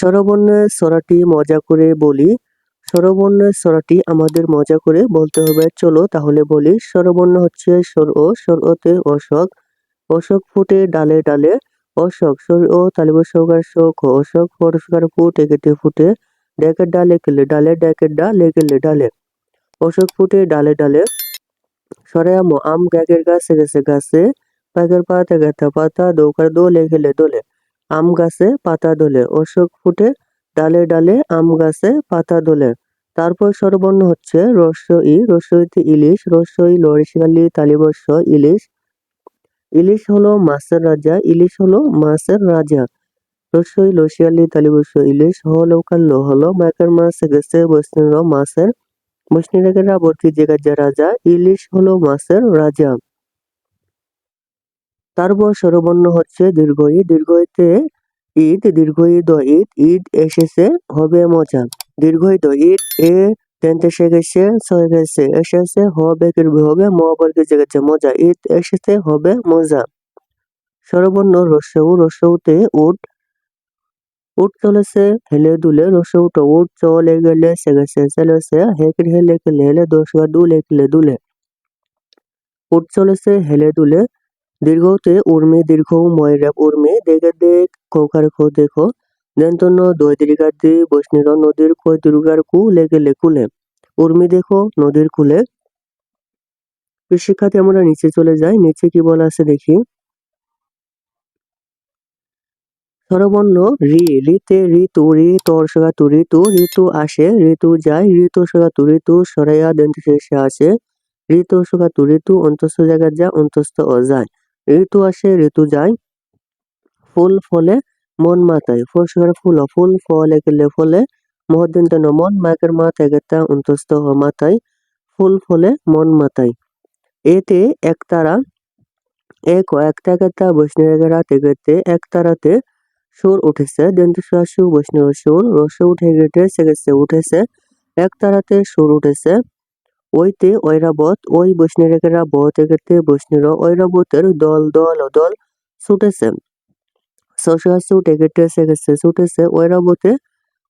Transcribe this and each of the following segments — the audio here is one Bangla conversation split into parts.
স্বরবর্ণের সরাটি মজা করে বলি। স্বরবর্ণের সরাটি আমাদের মজা করে বলতে হবে। চলো তাহলে বলি, স্বরবর্ণ হচ্ছে স্বর ও, স্বর ওতে অশোক অশোক ফুটে ডালে ডালে অশোক, স্বর ও তালিব সহকার শোক অশোক পরস্কার ফুট একেটে ফুটে ডেকের ডালে কেলে, ডালে ডেকের ডালে কেলে ডালে। অশোক ফুটে ডালে ডালে সরে আমো গ্যাগের গাছে, গেছে, গাছে পাকের পাতা, গাথা পাতা, দৌকার দোলে, খেলে দোলে। আম গাছে পাতা দোলে, অশোক ফুটে ডালে ডালে আম গাছে পাতা দোলে। তারপর স্বরবর্ণ হচ্ছে রস্য ই রস্যইতে ইলিশ রস্যই লরিশালি তালিবস্য ইলিশ। ইলিশ হলো মাছের রাজা, ইলিশ হলো মাছের রাজা। রস্যই লসিয়ালি তালিবস্য ইলিশ হলো কাল্লো, হলো মাকের মাছ, গেছে, বৈষ্ণব মাছের। বৈষ্ণবেরা বর্তি যে রাজা, ইলিশ হলো মাছের রাজা। তারপর স্বরবর্ণ হচ্ছে দীর্ঘ ই দীর্ঘইতে ঈদ দীর্ঘ ঈদ ঈদ ঈদ এসেছে, হবে মজা। দীর্ঘ ঈদ ঈদ এ টেন্ট এসে গেছে, ছয় গেছে, এসেছে, হবে কিরবি হবে ম বর্গে জেগেছে মজা। ঈদ এসেছে, হবে মজা। স্বরবর্ণ রস্যউ রস্যউতে উঠ উঠ চলেছে, হেলে দুলে রস্যউট উঠ চলে গেলে সে গেছে চলেছে হেকড় হেলে কেলে হেলে দোষ দুলে খেলে দুলে। উঠ চলেছে, হেলে দুলে দীর্ঘতে উর্মি, দীর্ঘ ময়রা উর্মি। দেখে দেখ কৌকার খো দেখো। দেন্তন্য দই দীর্ঘার দি বৈষ্ণীর নদীর কই দুর্গার কু, লেগে লেকুলে উর্মি দেখো, নদীর কুলে। শিক্ষাতে আমরা নিচে চলে যাই। নিচে কি বলা আছে দেখি। স্বরবর্ণ রি, রিতে ঋতু, রি তোর সগা তু ঋতু ঋতু আসে, ঋতু যায়, ঋতু সগা তু ঋতু সরাইয়া দন্ত শেষে আসে। ঋতু সগা তু ঋতু, অন্তস্থ জায়গা যা অন্তস্থ যায় ঋতু আসে, ঋতু যায়। ফুল ফলে মন মাতায় ফুল সগা ফুল ফুল ফলে গেলে ফলে মহদিন তেন মন মাকের মাথায় গেতা অন্তস্থ হ মাথায় ফুল ফলে মন মাতায় এতে একতারা এক একটা গেতা বৈষ্ণবের রাতে গেতে একতারাতে সুর উঠেছে। দন্ত সু বৈষ্ণব সুর, রস উঠে গেটে সে উঠেছে। এক তারাতে সুর উঠেছে। ওইতে ঐরাবত ওই বৈষ্ণবেরা বত এগেতে বৈষ্ণব ঐরাবতের দল দল দল ছুটেছে। সশাসু টেকেটে সে গেছে, ছুটেছে ঐরাবতে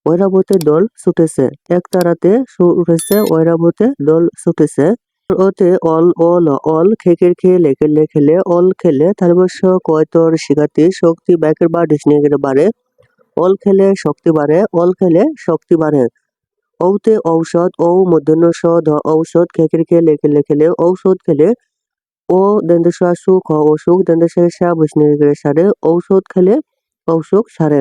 ঐরাবতে দল ছুটেছে। এক তারাতে উঠেছে ঐরাবতে দল ছুটেছে। ওতে অল অল অল খেকের খেয়ে লেখে লেখেলে অল খেলে তালবস্য কয়তর শিখাতে শক্তি ব্যাকের বা ডিসনিগের বাড়ে অল খেলে শক্তি বাড়ে, অল খেলে শক্তি বাড়ে। ঔতে ঔষধ ঔ মধ্যাহ্ন ঔষধ খেয়ে লেখে লেখেলে ঔষধ খেলে ও দন্তস্বা সুখ অসুখ দন্তস্বা সা সারে ঔষধ খেলে অসুখ সারে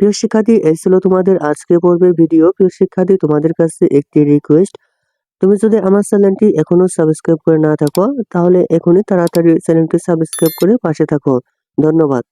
প্রিয় শিক্ষার্থী এই ছিল তোমাদের আজকে পর্বের ভিডিও প্রিয় শিক্ষার্থী, তোমাদের কাছে একটি রিকোয়েস্ট তুমি যদি আমার চ্যানেলটি এখনও সাবস্ক্রাইব করে না থাকো, তাহলে এখনই তাড়াতাড়ি চ্যানেলটি সাবস্ক্রাইব করে পাশে থাকো। ধন্যবাদ।